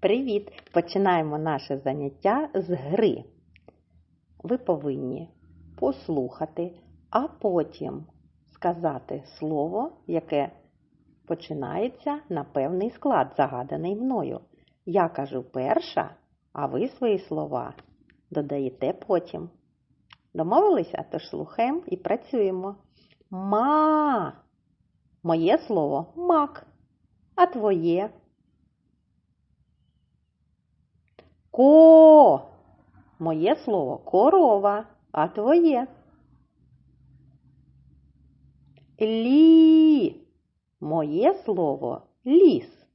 Привіт! Починаємо наше заняття з гри. Ви повинні послухати, а потім сказати слово, яке починається на певний склад, загаданий мною. Я кажу перша, а ви свої слова додаєте потім. Домовилися? Тож слухаємо і працюємо. Ма. Моє слово мак, а твоє Ко. Моє слово корова, а твоє. Лі. Моє слово ліс,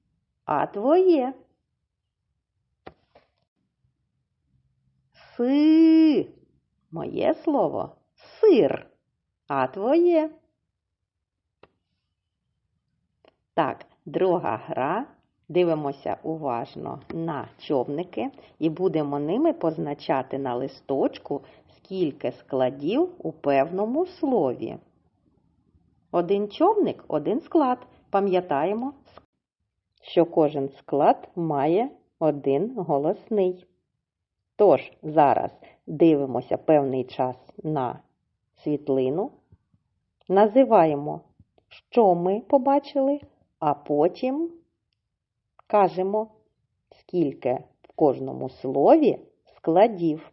а твоє. Си. Моє слово сир, а твоє. Так, друга гра. Дивимося уважно на човники і будемо ними позначати на листочку, скільки складів у певному слові. Один човник один склад. Пам'ятаємо, що кожен склад має один голосний. Тож, зараз дивимося певний час на світлину, називаємо, що ми побачили, а потім кажемо, скільки в кожному слові складів.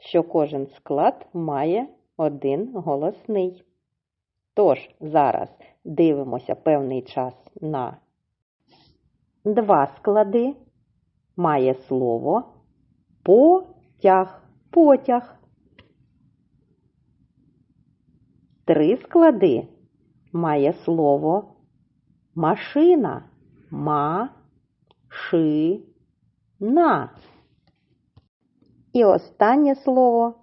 Що кожен склад має один голосний. Тож, зараз дивимося певний час на два склади. Має слово потяг, потяг. Три склади має слово машина, ма, ши, на. І останнє слово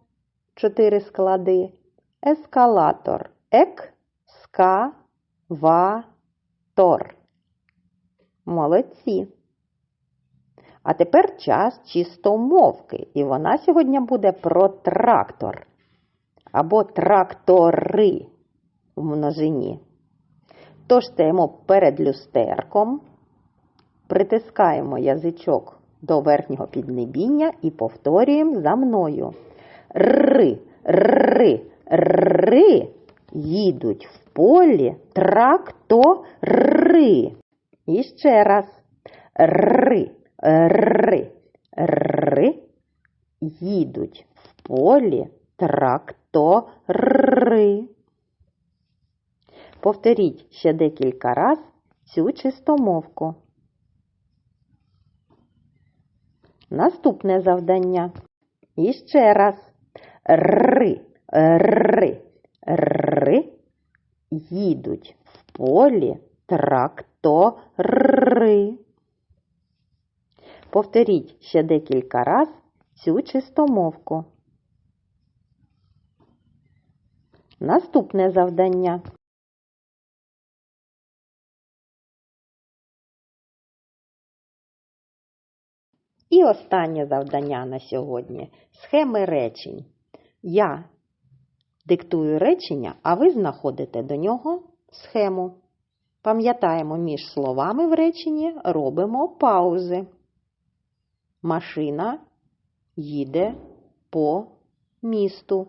чотири склади ескалатор. Ек, ска, ва, тор. Молодці. А тепер час чистомовки. І вона сьогодні буде про трактор. Або трактори в множині. Тож стоїмо перед люстерком, притискаємо язичок до верхнього піднебіння і повторюємо за мною. Ри, ри, ри їдуть в полі трактори. І ще раз. Ри, ри, ри їдуть в полі трактори. Повторіть ще декілька раз цю чистомовку. Наступне завдання. І ще раз. Ри, ри, ри їдуть в полі трактори. Повторіть ще декілька раз цю чистомовку. Наступне завдання. І останнє завдання на сьогодні схеми речень. Я диктую речення, а ви знаходите до нього схему. Пам'ятаємо, між словами в реченні робимо паузи. Машина їде по місту.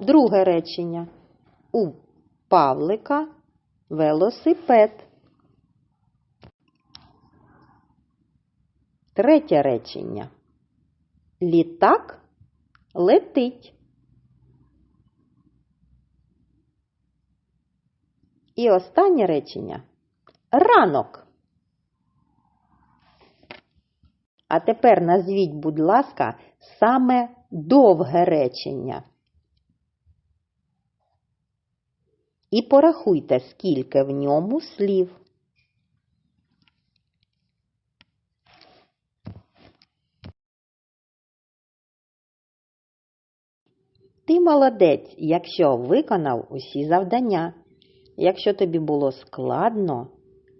Друге речення. У Павлика велосипед. Третє речення. Літак летить. І останнє речення ранок. А тепер назвіть, будь ласка, саме довге речення. І порахуйте, скільки в ньому слів. Ти молодець, якщо виконав усі завдання. Якщо тобі було складно,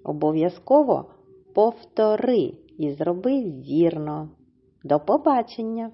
обов'язково повтори і зроби вірно. До побачення!